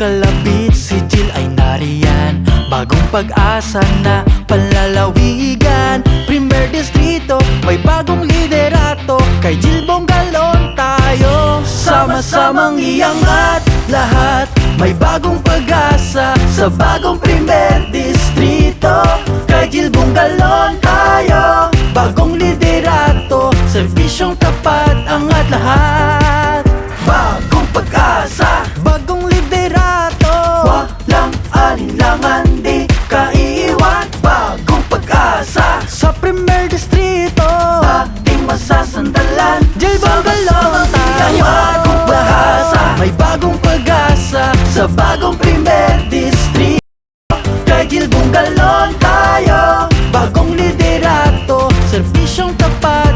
kalapit si Jill ay nariyan. Bagong pag-asa na panlalawigan Primer distrito, may bagong liderato. Kay Jill Bongalon tayo Sama-samang iangat. Lahat May bagong pag-asa sa bagong primer distrito. Kay Jill Bongalon tayo Bagong liderato, serbisyong tapat angat lahat sa primer distrito. Ating masasandalan J-Bongo Lota May bagong bahasa May bagong pag-asa Sa bagong primer distrito. Kay Gilbong Galon tayo Bagong liderato Servisyong tapat.